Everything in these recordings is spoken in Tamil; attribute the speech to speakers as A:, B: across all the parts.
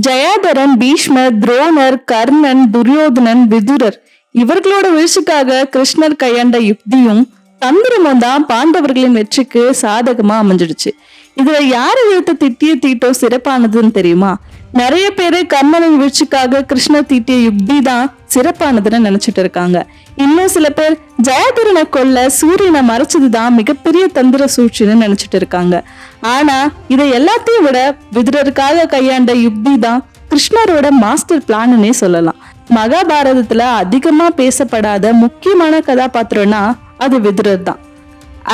A: ஜெயாதரன் பீஷ்மர் துரோணர் கர்ணன் துரியோதனன் விதுரர். இவர்களோட வீழ்ச்சிக்காக கிருஷ்ணர் கையாண்ட யுக்தியும் தந்திரமும் தான் பாண்டவர்களின் வெற்றிக்கு சாதகமா அமைஞ்சிடுச்சு. இதுல யார் எடுத்த திட்டிய தீட்டோ சிறப்பானதுன்னு தெரியுமா? நிறைய பேரு கர்ணனின் வீழ்ச்சிக்காக கிருஷ்ண தீட்டிய யுக்தி தான் சிறப்பானதுன்னு நினைச்சிட்டு இருக்காங்க. இன்னும் சில பேர் ஜெயதிரனை கொல்ல சூரியனை மறைச்சது தான் மிகப்பெரிய தந்திர சூழ்ச்சின்னு நினைச்சிட்டு இருக்காங்க. ஆனா இதை எல்லாத்தையும் விட விதிரருக்காக கையாண்ட யுக்தி தான் கிருஷ்ணரோட மாஸ்டர் பிளான்னு சொல்லலாம். மகாபாரதத்துல அதிகமா பேசப்படாத முக்கியமான கதாபாத்திரம்னா அது விதுரர் தான்.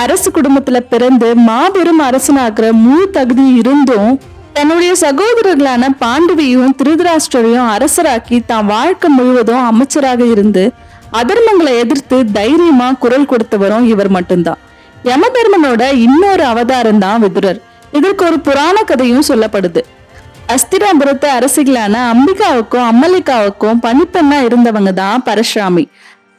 A: அரசு குடும்பத்துல பிறந்து மாபெரும் அரசனாகிற முழு தகுதி இருந்தும் தன்னுடைய சகோதரர்களான பாண்டவியும் திருதராஷ்டரையும் அரசராக்கி தான் வாழ்க்கை முழுவதும் அமைச்சராக இருந்து அதர்மங்களை எதிர்த்து தைரியமா குரல் கொடுத்தவரும் இவர் மட்டும்தான். யமதர்மனோட இன்னொரு அவதாரம் தான் விதுரர். இதற்கு ஒரு புராண கதையும் சொல்லப்படுது. அஸ்திராபுரத்து அரசிகளான அம்பிகாவுக்கும் அம்மலிகாவுக்கும் பனிப்பெண்ணா இருந்தவங்க தான் பரசுராமி.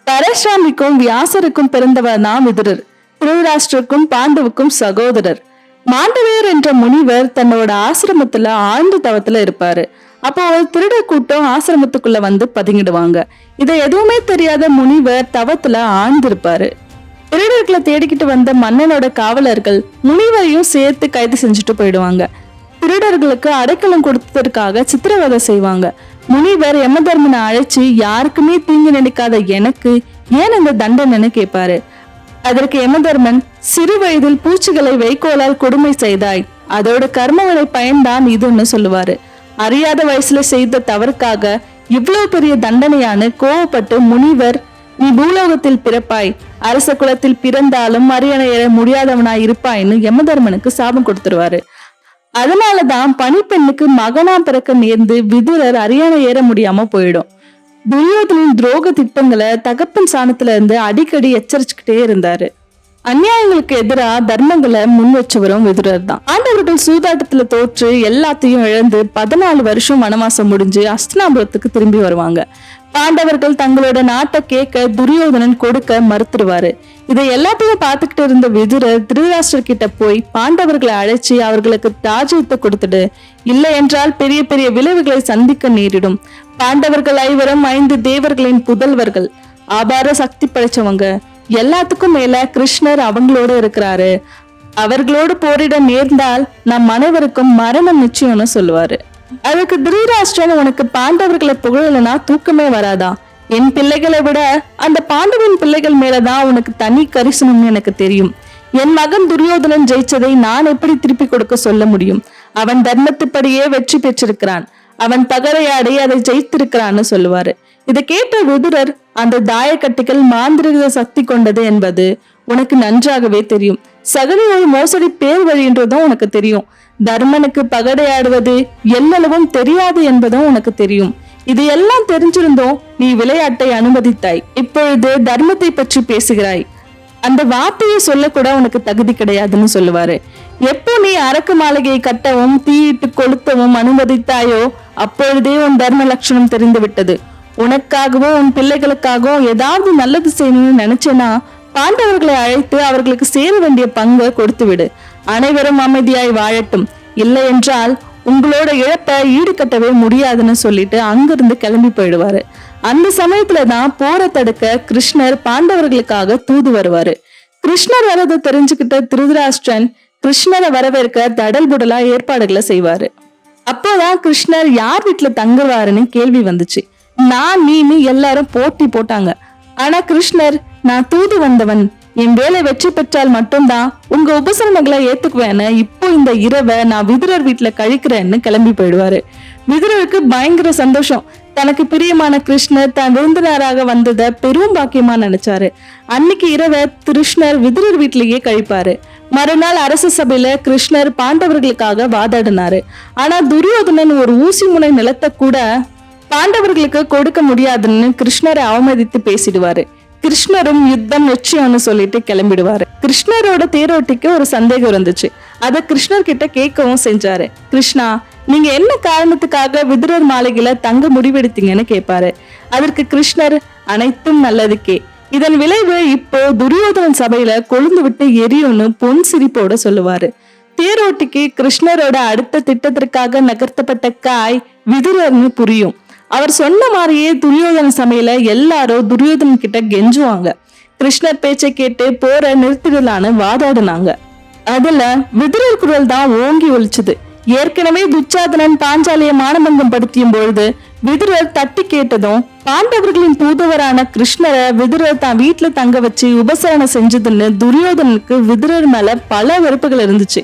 A: பரசுராமிக்கும் வியாசருக்கும் பிறந்தவர் தான் விதுரர். திருதராஷ்டருக்கும் பாண்டவுக்கும் சகோதரர். மாண்டவியர் என்ற முனிவர் தன்னோட ஆசிரமத்துல ஆழ்ந்த தவத்துல இருப்பாரு. அப்போ ஒரு திருட கூட்டம் ஆசிரமத்துக்குள்ள வந்து பதுங்கிடுவாங்க. இதை எதுவுமே தெரியாத முனிவர் தவத்துல ஆழ்ந்திருப்பாரு. திருடர்களை தேடிக்கிட்டு வந்த மன்னனோட காவலர்கள் முனிவரையும் சேர்த்து கைது செஞ்சுட்டு போயிடுவாங்க. திருடர்களுக்கு அடைக்கலம் கொடுத்ததற்காக சித்திரவதை செய்வாங்க. முனிவர் யமதர்மனை அழைச்சு யாருக்குமே தீங்கு நினைக்காத எனக்கு ஏன் இந்த தண்டனைன்னு கேட்பாரு அதற்கு யமதர்மன் சிறு வயதில் பூச்சிகளை வைக்கோலால் கொடுமை செய்தாய். அதோட கர்மவினை பயன்தான் இதுன்னு சொல்லுவாரு. அறியாத வயசுல செய்த தவறுக்காக இவ்வளவு பெரிய தண்டனையானு கோவப்பட்டு முனிவர் நீ பூலோகத்தில் பிறப்பாய். அரச குலத்தில் பிறந்தாலும் அரியணை ஏற முடியாதவனாய் இருப்பாய்ன்னு யமதர்மனுக்கு சாபம் கொடுத்துருவாரு. அதனாலதான் பனிப்பெண்ணுக்கு மகனா பிறக்க நேர்ந்து விதுரர் அரியணை ஏற முடியாம போயிடும். துரியோதனின் துரோக திட்டங்களை தகப்பன் சாணத்துல இருந்து அடிக்கடி எச்சரிச்சுக்கிட்டே இருந்தாரு. அநியாயங்களுக்கு எதிராக தர்மங்களை முன் வச்சவரும் விதுரர் தான். ஆண்டவர்கள் சூதாட்டத்துல தோற்று எல்லாத்தையும் இழந்து பதினாலு வருஷம் வனவாசம் முடிஞ்சு அஸ்தினாபுரத்துக்கு திரும்பி வருவாங்க. பாண்டவர்கள் தங்களோட நாட்டை கேட்க துரியோதனன் கொடுக்க மறுத்துடுவாரு. இதை எல்லாத்தையும் பார்த்துக்கிட்டு இருந்த விதுரர் திருதராஷ்டர் கிட்ட போய் பாண்டவர்களை அழைச்சி அவர்களுக்கு ராஜ்யத்தை கொடுத்துடு. இல்லை என்றால் பெரிய பெரிய விளைவுகளை சந்திக்க நேரிடும். பாண்டவர்கள் ஐவரும் ஐந்து தேவர்களின் புதல்வர்கள் அபார சக்தி படைச்சவங்க. எல்லாத்துக்கும் மேல கிருஷ்ணர் அவங்களோட இருக்கிறாரு. அவர்களோடு போரிட நேர்ந்தால் நம் அனைவருக்கும் மரணம் நிச்சயம்னு சொல்லுவாரு. அதுக்கு திருராஷ்டிரன் உனக்கு பாண்டவர்களை புகழலைன்னா தூக்கமே வராதா? என் பிள்ளைகளை விட அந்த பாண்டவன் பிள்ளைகள் மேலதான் உனக்கு தனி கரிசனம்னு எனக்கு தெரியும். என் மகன் துரியோதனன் ஜெயிச்சதை நான் எப்படி திருப்பி கொடுக்க சொல்ல முடியும்? அவன் தர்மத்துப்படியே வெற்றி பெற்றிருக்கிறான். அவன் பகரையாடி அதை ஜெயித்திருக்கிறான்னு சொல்லுவாரு. இதை கேட்ட விதுரர் அந்த தாயக்கட்டிகள் மாந்திரிக சக்தி கொண்டது என்பது உனக்கு நன்றாகவே தெரியும். சகல ஒரு மோசடி பேர் வழின்றதும் உனக்கு தெரியும். தர்மனுக்கு பகடையாடுவது எல்லளவும் தெரியாது என்பதும் உனக்கு தெரியும். இது எல்லாம் தெரிஞ்சிருந்தோம் நீ விளையாட்டை அனுமதித்தாய். இப்பொழுது தர்மத்தை பற்றி பேசுகிறாய். அந்த வார்த்தையை சொல்லக்கூட உனக்கு தகுதி கிடையாதுன்னு சொல்லுவாரு. எப்போ நீ அரக்கு மாளிகையை கட்டவும் தீயிட்டு கொளுத்தவும் அனுமதித்தாயோ அப்பொழுதே உன் தர்ம லட்சணம் தெரிந்து விட்டது. உனக்காகவும் உன் பிள்ளைகளுக்காகவும் ஏதாவது நல்லது செய்யணும்னு நினைச்சேனா பாண்டவர்களை அழைத்து அவர்களுக்கு சேர வேண்டிய பங்கை கொடுத்து விடு அனைவரும் அமைதியாய் வாழட்டும். இல்லை என்றால் உங்களோட இழப்பை ஈடுகட்டவே முடியாதுன்னு சொல்லிட்டு அங்கிருந்து கிளம்பி போயிடுவாரு. அந்த சமயத்துல தான் போரை தடுக்க கிருஷ்ணர் பாண்டவர்களுக்காக தூது வருவாரு. கிருஷ்ணர் வரதை தெரிஞ்சுக்கிட்ட திருதராஷ்டிரன் கிருஷ்ணரை வரவேற்க தடல் புடலா ஏற்பாடுகளை செய்வாரு. அப்போதான் கிருஷ்ணர் யார் வீட்டுல தங்குவாருன்னு கேள்வி வந்துச்சு. நான் நீன்னு எல்லாரும் போட்டி போட்டாங்க. ஆனா கிருஷ்ணர் நான் தூது வந்தவன் என் வேலை வெற்றி பெற்றால் மட்டும்தான் உங்க உபசரணங்களை ஏத்துக்குவேன்னு இப்போ இந்த இரவை நான் விதுரர் வீட்டுல கழிக்கிறேன்னு கிளம்பி போயிடுவாரு. விதுரருக்கு பயங்கர சந்தோஷம். தனக்கு பிரியமான கிருஷ்ணர் தான் விருந்தினராக வந்ததை பெரும் பாக்கியமா நினைச்சாரு. அன்னைக்கு இரவை கிருஷ்ணர் விதுரர் வீட்டிலேயே கழிப்பாரு. மறுநாள் அரச சபையில கிருஷ்ணர் பாண்டவர்களுக்காக வாதாடினாரு. ஆனா துரியோதனன் ஒரு ஊசி முனை நிலத்தை கூட பாண்டவர்களுக்கு கொடுக்க முடியாதுன்னு கிருஷ்ணரை அவமதித்து பேசிடுவாரு. கிருஷ்ணரும் யுத்தம் நிச்சயம்னு சொல்லிட்டு கிளம்பிடுவாரு. கிருஷ்ணரோட தேரோட்டிக்கு ஒரு சந்தேகம் இருந்துச்சு. அதை கிருஷ்ணர் கிட்ட கேட்கவும் செஞ்சாரு. கிருஷ்ணா நீங்க என்ன காரணத்துக்காக விதுரர் மாளிகையில தங்க முடிவெடுத்தீங்கன்னு கேட்பாரு. அதற்கு கிருஷ்ணர் அனைத்தும் நல்லதுக்கே. இதன் விளைவு இப்போ துரியோதனன் சபையில கொழுந்து விட்டு எரியும்னு பொன் சிரிப்போட சொல்லுவாரு. தேரோட்டிக்கு கிருஷ்ணரோட அடுத்த திட்டத்திற்காக நகர்த்தப்பட்ட காய் விதுரர்னு புரியும். அவர் சொன்ன மாதிரியே துரியோதன சமையல எல்லாரும் துரியோதன் கிட்ட கெஞ்சுவாங்க. கிருஷ்ணர் பேச்சை கேட்டு போற நிறுத்திடலான்னு வாதாடினாங்க. அதுல விதிரர் குரல் தான் ஓங்கி ஒலிச்சது. ஏற்கனவே துச்சாதனன் பாஞ்சாலியை மானபங்கம் படுத்தியும் பொழுது விதுரர் தட்டி கேட்டதும் பாண்டவர்களின் தூதுவரான கிருஷ்ணரை விதுரர் தான் வீட்டுல தங்க வச்சு உபசரணம் செஞ்சதுன்னு துரியோதனனுக்கு விதுரர் மேல பல வெறுப்புகள் இருந்துச்சு.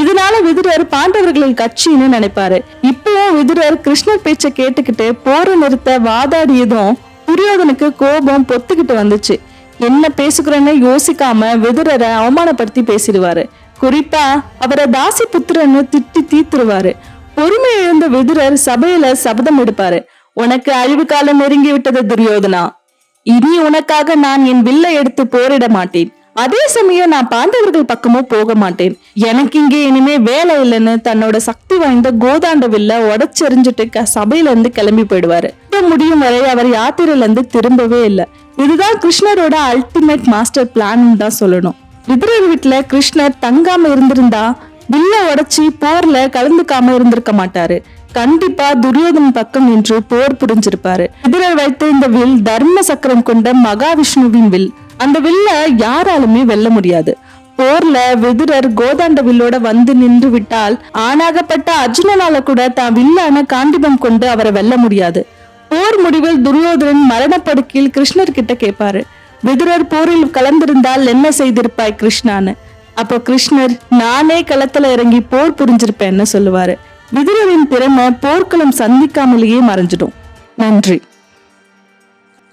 A: இதனால விதுரர் பாண்டவர்களின் கட்சின்னு நினைப்பாரு. இப்பவும் விதுரர் கிருஷ்ணர் பேச்சை கேட்டுக்கிட்டு போரை நிறுத்த வாதாடியதும் துரியோதனுக்கு கோபம் பொத்துக்கிட்டு வந்துச்சு. என்ன பேசுகிறேன்னு யோசிக்காம விதுரரை அவமானப்படுத்தி பேசிடுவாரு. குறிப்பா அவரை தாசி புத்திரன்னு திட்டி தீத்துருவாரு. பொறுமை இழந்த விதுரர் சபையில சபதம் எடுப்பாரு. உனக்கு அழிவு காலம் நெருங்கி விட்டது துரியோதனா. இனி உனக்காக நான் என் வில்லை எடுத்து போரிட மாட்டேன். அதே சமயம் நான் பாண்டவர்கள் பக்கமும் போக மாட்டேன். எனக்கு இங்கே இனிமே வேலை இல்லைன்னு தன்னோட சக்தி வாய்ந்த கோதாண்ட வில்ல உடச்செறிஞ்சிட்டு சபையில இருந்து கிளம்பி போயிடுவாரு. முடியும் வரை அவர் யாத்திரையில இருந்து திரும்பவே இல்லை. இதுதான் கிருஷ்ணரோட அல்டிமேட் மாஸ்டர் பிளான் தான் சொல்லணும். விதுரர் வீட்டில் கிருஷ்ணர் தங்காம இருந்திருந்தா வில்ல உடைச்சி போர்ல கலந்துக்காம இருந்திருக்க மாட்டாரு. கண்டிப்பா துரியோதன் பக்கம் நின்று போர் புரிஞ்சிருப்பாரு. விதுரர் வைத்த இந்த வில் தர்ம சக்கரம் கொண்ட மகாவிஷ்ணுவின் வில். அந்த வில்ல யாராலுமே வெல்ல முடியாது. போர்ல விதுரர் கோதாண்ட வில்லோட வந்து நின்று விட்டால் ஆணாகப்பட்ட அர்ஜுனனால கூட தான் வில்லான காண்டிபம் கொண்டு அவரை வெல்ல முடியாது. போர் முடிவில் துரியோதனன் மரணப்படுக்கையில் கிருஷ்ணர் கிட்ட கேட்பாரு விதுரர் போரில் கலந்திருந்தால் என்ன செய்திருப்பாய் கிருஷ்ணான்னு? அப்போ கிருஷ்ணர் நானே களத்துல இறங்கி போர் புரிஞ்சிருப்பேன்னு சொல்லுவாரு. விதுரரின் திறமை போர்க்களம் சந்திக்காமலேயே மறைஞ்சிடும். நன்றி.